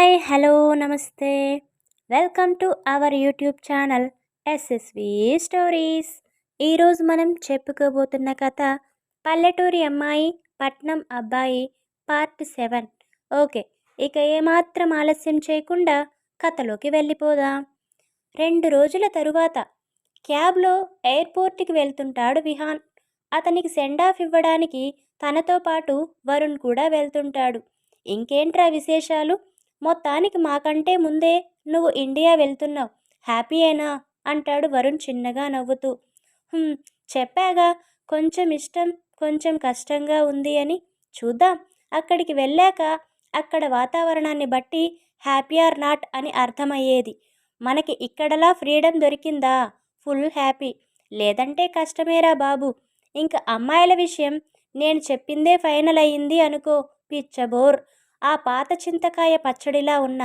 Hi hello నమస్తే. Welcome to our YouTube channel SSV stories. ఈరోజు మనం చెప్పుకోబోతున్న కథ పల్లెటూరి అమ్మాయి పట్నం అబ్బాయి పార్ట్ సెవెన్. ఓకే ఇక ఏమాత్రం ఆలస్యం చేయకుండా కథలోకి వెళ్ళిపోదాం. రెండు రోజుల తరువాత క్యాబ్లో ఎయిర్పోర్ట్కి వెళ్తుంటాడు విహాన్. అతనికి సెండ్ ఆఫ్ ఇవ్వడానికి తనతో పాటు వరుణ్ కూడా వెళ్తుంటాడు. ఇంకేంట్రా విశేషాలు? మొత్తానికి మాకంటే ముందే నువ్వు ఇండియా వెళ్తున్నావు. హ్యాపీయేనా అంటాడు వరుణ్ చిన్నగా నవ్వుతూ. చెప్పాగా. కొంచెం ఇష్టం కొంచెం కష్టంగా ఉంది అని. చూద్దాం. అక్కడికి వెళ్ళాక అక్కడ వాతావరణాన్ని బట్టి హ్యాపీ ఆర్ నాట్ అని అర్థమయ్యేది. మనకి ఇక్కడలా ఫ్రీడమ్ దొరికిందా? Full happy. లేదంటే కష్టమేరా బాబు? ఇంక అమ్మాయిల విషయం నేను చెప్పిందే ఫైనల్ అయ్యింది అనుకో పిచ్చబోర్. ఆ పాత చింతకాయ పచ్చడిలా ఉన్న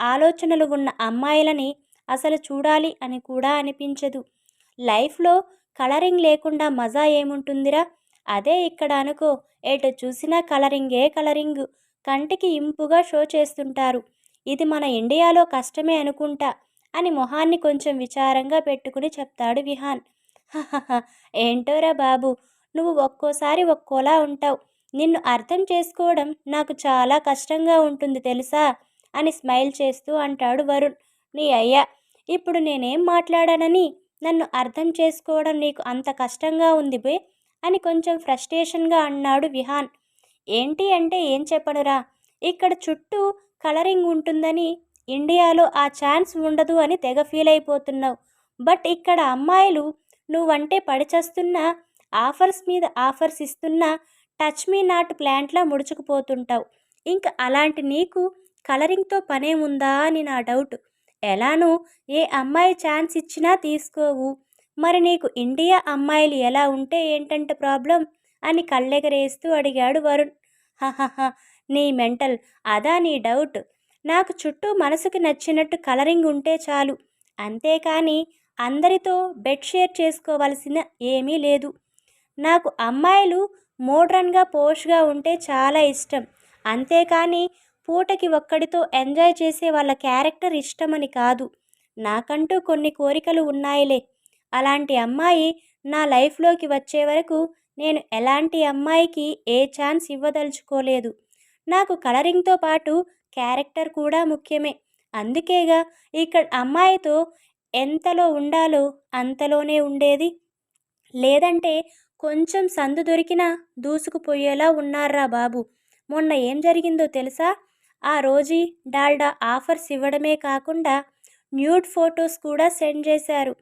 ఆలోచనలు ఉన్న అమ్మాయిలని అసలు చూడాలి అని కూడా అనిపించదు. లైఫ్లో కలరింగ్ లేకుండా మజా ఏముంటుందిరా? అదే ఇక్కడ అనుకో ఎటు చూసినా కలరింగే కలరింగ్. కంటికి ఇంపుగా షో చేస్తుంటారు. ఇది మన ఇండియాలో కష్టమే అనుకుంటా అని మొహాన్ని కొంచెం విచారంగా పెట్టుకుని చెప్తాడు విహాన్. ఏంటోరా బాబు? నువ్వు ఒక్కోసారి ఒక్కోలా ఉంటావు. నిన్ను అర్థం చేసుకోవడం నాకు చాలా కష్టంగా ఉంటుంది తెలుసా? అని స్మైల్ చేస్తూ అంటాడు వరుణ్. నీ అయ్యా ఇప్పుడు నేనేం మాట్లాడానని? నన్ను అర్థం చేసుకోవడం నీకు అంత కష్టంగా ఉంది బే అని కొంచెం ఫ్రస్ట్రేషన్గా అన్నాడు విహాన్. ఏంటి అంటే ఏం చెప్పనురా? ఇక్కడ చుట్టూ కలరింగ్ ఉంటుందని ఇండియాలో ఆ ఛాన్స్ ఉండదు అని తెగ ఫీల్ అయిపోతున్నావు. బట్ ఇక్కడ అమ్మాయిలు నువ్వంటే పడిచేస్తున్నా ఆఫర్స్ మీద ఆఫర్స్ ఇస్తున్నా టచ్ మీ నాట్ ప్లాంట్లా ముడుచుకుపోతుంటావు. ఇంకా అలాంటి నీకు కలరింగ్తో పనేముందా అని నా డౌట్. ఎలానూ? ఏ అమ్మాయి ఛాన్స్ ఇచ్చినా తీసుకోవు. మరి నీకు ఇండియా అమ్మాయిలు ఎలా ఉంటే ఏంటంటే ప్రాబ్లం? అని కళ్ళెగరేస్తూ అడిగాడు వరుణ్. హహహ నీ మెంటల్. అదా నీ డౌట్. నాకు చుట్టూ మనసుకు నచ్చినట్టు కలరింగ్ ఉంటే చాలు. అంతేకాని అందరితో బెడ్ షేర్ చేసుకోవాల్సిన ఏమీ లేదు. నాకు అమ్మాయిలు మోడ్రన్గా పోష్గా ఉంటే చాలా ఇష్టం. అంతేకాని పూటకి ఒక్కడితో ఎంజాయ్ చేసే వాళ్ళ క్యారెక్టర్ ఇష్టమని కాదు. నాకంటూ కొన్ని కోరికలు ఉన్నాయిలే. అలాంటి అమ్మాయి నా లైఫ్లోకి వచ్చే వరకు నేను ఎలాంటి అమ్మాయికి ఏ ఛాన్స్ ఇవ్వదలుచుకోలేదు. నాకు కలరింగ్తో పాటు క్యారెక్టర్ కూడా ముఖ్యమే. అందుకేగా ఇక్కడ అమ్మాయితో ఎంతలో ఉండాలో అంతలోనే ఉండేది. లేదంటే కొంచెం సందు దొరికినా దూసుకుపోయేలా ఉన్నారా బాబు. మొన్న ఏం జరిగిందో తెలుసా? ఆ రోజీ డాల్డా ఆఫర్స్ ఇవ్వడమే కాకుండా న్యూడ్ ఫొటోస్ కూడా సెండ్ చేశారు.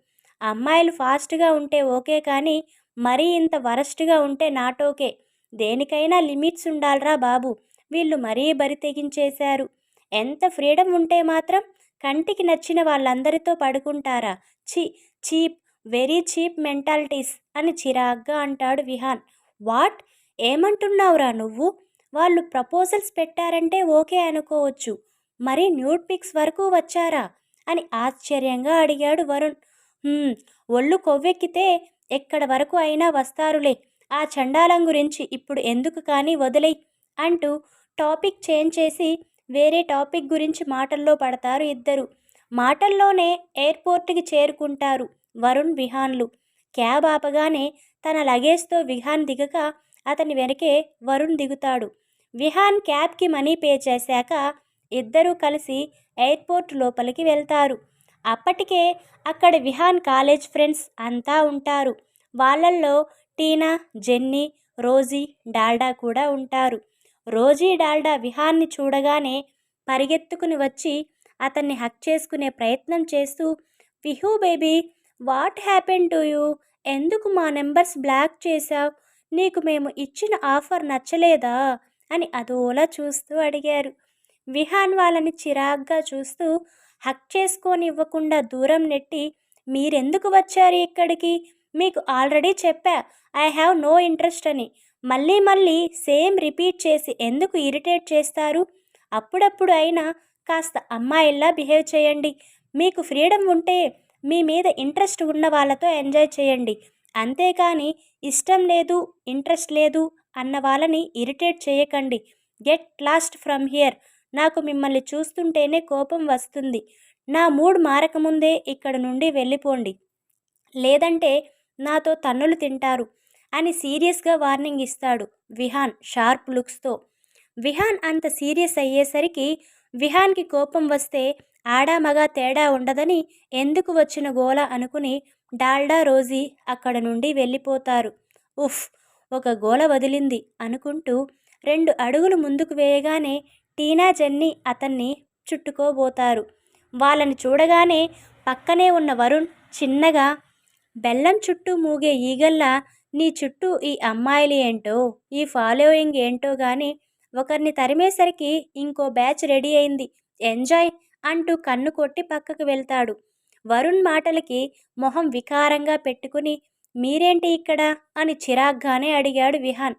అమ్మాయిలు ఫాస్ట్గా ఉంటే ఓకే కానీ మరీ ఇంత వరస్ట్గా ఉంటే నాట్ ఓకే. దేనికైనా లిమిట్స్ ఉండాలరా బాబు. వీళ్ళు మరీ బరి తెగించేశారు. ఎంత ఫ్రీడమ్ ఉంటే మాత్రం కంటికి నచ్చిన వాళ్ళందరితో పడుకుంటారా? ఛీ చీప్ వెరీ చీప్ మెంటాలిటీస్ అని చిరాగ్గా అంటాడు విహాన్. వాట్? ఏమంటున్నావురా నువ్వు? వాళ్ళు ప్రపోజల్స్ పెట్టారంటే ఓకే అనుకోవచ్చు. మరి న్యూడ్ పిక్స్ వరకు వచ్చారా? అని ఆశ్చర్యంగా అడిగాడు వరుణ్. ఒళ్ళు కొవ్వెక్కితే ఎక్కడ వరకు అయినా వస్తారులే. ఆ చండాలం గురించి ఇప్పుడు ఎందుకు కానీ వదిలేయ్ అంటూ టాపిక్ చేంజ్ చేసి వేరే టాపిక్ గురించి మాటల్లో పడతారు ఇద్దరు. మాటల్లోనే ఎయిర్పోర్ట్కి చేరుకుంటారు. వరుణ్ విహాన్లు. క్యాబ్ ఆపగానే తన లగేజ్తో విహాన్ దిగక అతని వెనకే వరుణ్ దిగుతాడు. విహాన్ క్యాబ్కి మనీ పే చేశాక ఇద్దరూ కలిసి ఎయిర్పోర్ట్ లోపలికి వెళ్తారు. అప్పటికే అక్కడ విహాన్ కాలేజ్ ఫ్రెండ్స్ అంతా ఉంటారు. వాళ్ళల్లో టీనా జెన్నీ రోజీ డాల్డా కూడా ఉంటారు. రోజీ డాల్డా విహాన్ని చూడగానే పరిగెత్తుకుని వచ్చి అతన్ని హక్ చేసుకునే ప్రయత్నం చేస్తూ Vihu baby what happen to you ఎందుకు మా నెంబర్స్ బ్లాక్ చేశావు? నీకు మేము ఇచ్చిన ఆఫర్ నచ్చలేదా? అని అదోలా చూస్తూ అడిగారు. విహాన్ వాళ్ళని చిరాగ్గా చూస్తూ హక్ చేసుకొని ఇవ్వకుండా దూరం నెట్టి మీరెందుకు వచ్చారు ఇక్కడికి? మీకు ఆల్రెడీ చెప్పా ఐ హ్యావ్ నో ఇంట్రెస్ట్ అని. మళ్ళీ మళ్ళీ సేమ్ రిపీట్ చేసి ఎందుకు ఇరిటేట్ చేస్తారు? అప్పుడప్పుడు అయినా కాస్త అమ్మాయిల్లా బిహేవ్ చేయండి. మీకు ఫ్రీడమ్ ఉంటే మీ మీద ఇంట్రెస్ట్ ఉన్న వాళ్ళతో ఎంజాయ్ చేయండి. అంతేకాని ఇష్టం లేదు ఇంట్రెస్ట్ లేదు అన్న వాళ్ళని ఇరిటేట్ చేయకండి. Get lost from here. నాకు మిమ్మల్ని చూస్తుంటేనే కోపం వస్తుంది. నా మూడ్ మారకముందే ఇక్కడ నుండి వెళ్ళిపోండి. లేదంటే నాతో తన్నులు తింటారు అని సీరియస్గా వార్నింగ్ ఇస్తాడు విహాన్ షార్ప్ లుక్స్తో. విహాన్ అంత సీరియస్ అయ్యేసరికి విహాన్కి కోపం వస్తే ఆడామగ తేడా ఉండదని ఎందుకు వచ్చిన గోల అనుకుని డాల్డా రోజీ అక్కడ నుండి వెళ్ళిపోతారు. ఉఫ్ ఒక గోల వదిలింది అనుకుంటూ రెండు అడుగులు ముందుకు వేయగానే టీనా జెన్నీ అతన్ని చుట్టుకోబోతారు. వాళ్ళని చూడగానే పక్కనే ఉన్న వరుణ్ చిన్నగా బెల్లం చుట్టూ మూగే ఈగల్లా నీ చుట్టూ ఈ అమ్మాయిలు ఏంటో ఈ ఫాలోయింగ్ ఏంటో గాని ఒకరిని తరిమేసరికి ఇంకో బ్యాచ్ రెడీ అయింది. ఎంజాయ్ అంటూ కన్ను కొట్టి పక్కకు వెళ్తాడు. వరుణ్ మాటలకి మొహం వికారంగా పెట్టుకుని మీరేంటి ఇక్కడ? అని చిరాగ్గానే అడిగాడు విహాన్.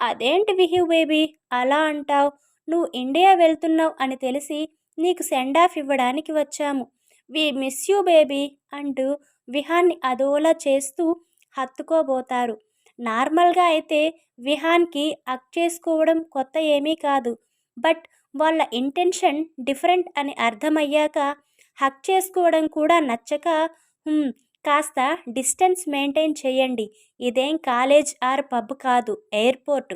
అదేంటి విహు బేబీ? అలా అంటావు? నువ్వు ఇండియా వెళ్తున్నావు అని తెలిసి నీకు సెండ్ ఆఫ్ ఇవ్వడానికి వచ్చాము. వి మిస్ యూ బేబీ అంటూ విహాన్ని అదోలా చేస్తూ హత్తుకోబోతారు. నార్మల్గా అయితే విహాన్కి అక్ చేసుకోవడం కొత్త ఏమీ కాదు. బట్ వాళ్ళ ఇంటెన్షన్ డిఫరెంట్ అని అర్థమయ్యాక హక్ చేసుకోవడం కూడా నచ్చక కాస్త డిస్టెన్స్ మెయింటైన్ చేయండి. ఇదేం కాలేజ్ ఆర్ పబ్ కాదు ఎయిర్పోర్ట్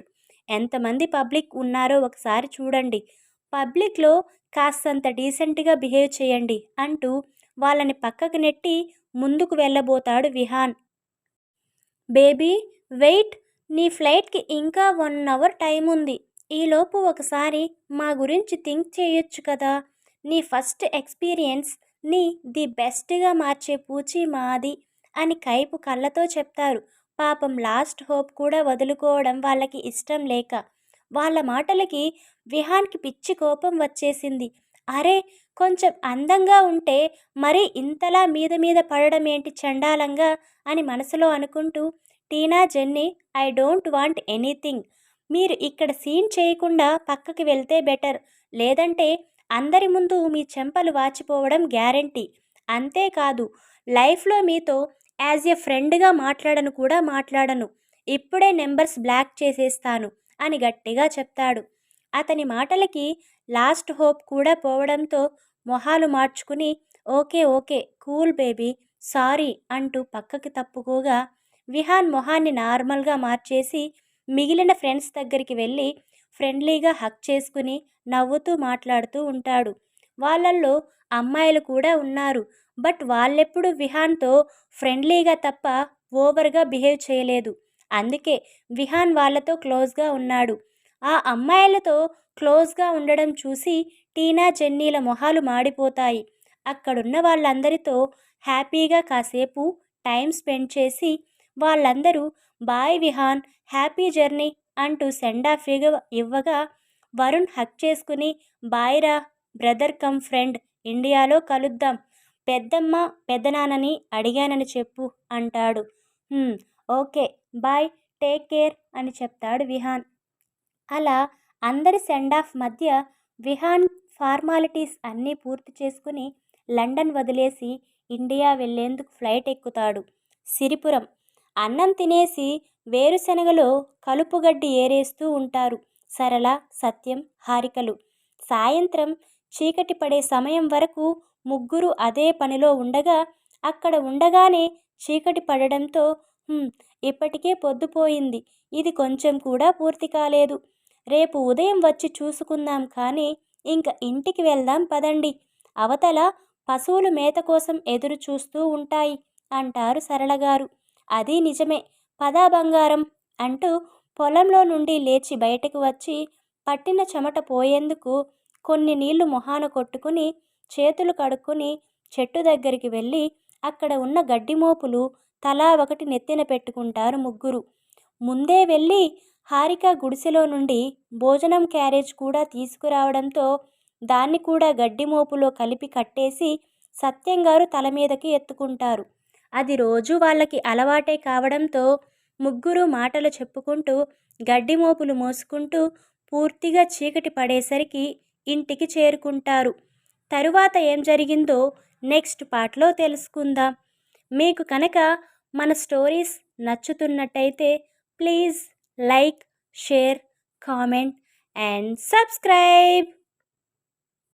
ఎంతమంది పబ్లిక్ ఉన్నారో ఒకసారి చూడండి. పబ్లిక్లో కాస్తంత డీసెంట్గా బిహేవ్ చేయండి అంటూ వాళ్ళని పక్కకు నెట్టి ముందుకు వెళ్ళబోతాడు విహాన్. Baby wait. నీ ఫ్లైట్కి ఇంకా వన్ అవర్ టైం ఉంది. ఈలోపు ఒకసారి మా గురించి థింక్ చేయొచ్చు కదా. నీ ఫస్ట్ ఎక్స్పీరియన్స్ నీ ది బెస్ట్గా మార్చే పూచి మాది అని కైపు కళ్ళతో చెప్తారు. పాపం లాస్ట్ హోప్ కూడా వదులుకోవడం వాళ్ళకి ఇష్టం లేక. వాళ్ళ మాటలకి విహాన్కి పిచ్చి కోపం వచ్చేసింది. అరే కొంచెం అందంగా ఉంటే మరీ ఇంతలా మీద మీద పడడం ఏంటి చండాలంగా అని మనసులో అనుకుంటూ Tina Jenny I don't want anything మీరు ఇక్కడ సీన్ చేయకుండా పక్కకి వెళ్తే బెటర్. లేదంటే అందరి ముందు మీ చెంపలు వాచిపోవడం గ్యారంటీ. అంతేకాదు లైఫ్లో మీతో యాజ్ ఎ ఫ్రెండ్గా మాట్లాడను కూడా మాట్లాడను. ఇప్పుడే నెంబర్స్ బ్లాక్ చేసేస్తాను అని గట్టిగా చెప్తాడు. అతని మాటలకి లాస్ట్ హోప్ కూడా పోవడంతో మొహాలు మార్చుకుని okay okay cool baby sorry అంటూ పక్కకి తప్పుకోగా విహాన్ మొహాన్ని నార్మల్గా మార్చేసి మిగిలిన ఫ్రెండ్స్ దగ్గరికి వెళ్ళి ఫ్రెండ్లీగా హక్ చేసుకుని నవ్వుతూ మాట్లాడుతూ ఉంటాడు. వాళ్ళల్లో అమ్మాయిలు కూడా ఉన్నారు. బట్ వాళ్ళెప్పుడు విహాన్తో ఫ్రెండ్లీగా తప్ప ఓవర్గా బిహేవ్ చేయలేదు. అందుకే విహాన్ వాళ్ళతో క్లోజ్గా ఉన్నాడు. ఆ అమ్మాయిలతో క్లోజ్గా ఉండడం చూసి టీనా జెన్నీల మొహాలు మాడిపోతాయి. అక్కడున్న వాళ్ళందరితో హ్యాపీగా కాసేపు టైం స్పెండ్ చేసి వాళ్ళందరూ బాయ్ విహాన్ హ్యాపీ జర్నీ అంటూ సెండ్ ఆఫ్ ఇవ్వగా వరుణ్ హక్ చేసుకుని బాయ్రా బ్రదర్ కమ్ ఫ్రెండ్ ఇండియాలో కలుద్దాం. పెద్దమ్మ పెద్దనాన్నని అడిగానని చెప్పు అంటాడు. ఓకే బాయ్ టేక్ కేర్ అని చెప్తాడు విహాన్. అలా అందరి సెండ్ ఆఫ్ మధ్య విహాన్ ఫార్మాలిటీస్ అన్నీ పూర్తి చేసుకుని లండన్ వదిలేసి ఇండియా వెళ్ళేందుకు ఫ్లైట్ ఎక్కుతాడు. సిరిపురం అన్నం తినేసి వేరుశనగలో కలుపుగడ్డి ఏరేస్తూ ఉంటారు. సరళ సత్యం హారికలు. సాయంత్రం చీకటి పడే సమయం వరకు ముగ్గురు అదే పనిలో ఉండగా అక్కడ ఉండగానే చీకటి పడడంతో ఇప్పటికే పొద్దుపోయింది ఇది కొంచెం కూడా పూర్తి కాలేదు. రేపు ఉదయం వచ్చి చూసుకుందాం కానీ ఇంక ఇంటికి వెళ్దాం పదండి. అవతల పశువులు మేత కోసం ఎదురు చూస్తూ ఉంటాయి అంటారు సరళగారు. అది నిజమే. పదా బంగారం అంటూ పొలంలో నుండి లేచి బయటకు వచ్చి పట్టిన చెమట పోయేందుకు కొన్ని నీళ్ళు మొహాన కొట్టుకుని చేతులు కడుక్కుని చెట్టు దగ్గరికి వెళ్ళి అక్కడ ఉన్న గడ్డి మోపులు తలా ఒకటి నెత్తిన పెట్టుకుంటారు ముగ్గురు. ముందే వెళ్ళి హారిక గుడిసెలో నుండి భోజనం క్యారేజ్ కూడా తీసుకురావడంతో దాన్ని కూడా గడ్డి మోపులో కలిపి కట్టేసి సత్యంగారు తల మీదకి ఎత్తుకుంటారు. అది రోజు వాళ్ళకి అలవాటే కావడంతో ముగ్గురు మాటలు చెప్పుకుంటూ గడ్డి మోపులు మోసుకుంటూ పూర్తిగా చీకటి పడేసరికి ఇంటికి చేరుకుంటారు. తరువాత ఏం జరిగిందో నెక్స్ట్ పార్ట్లో తెలుసుకుందాం. మీకు కనుక మన stories నచ్చుతున్నట్టయితే please like share comment and subscribe.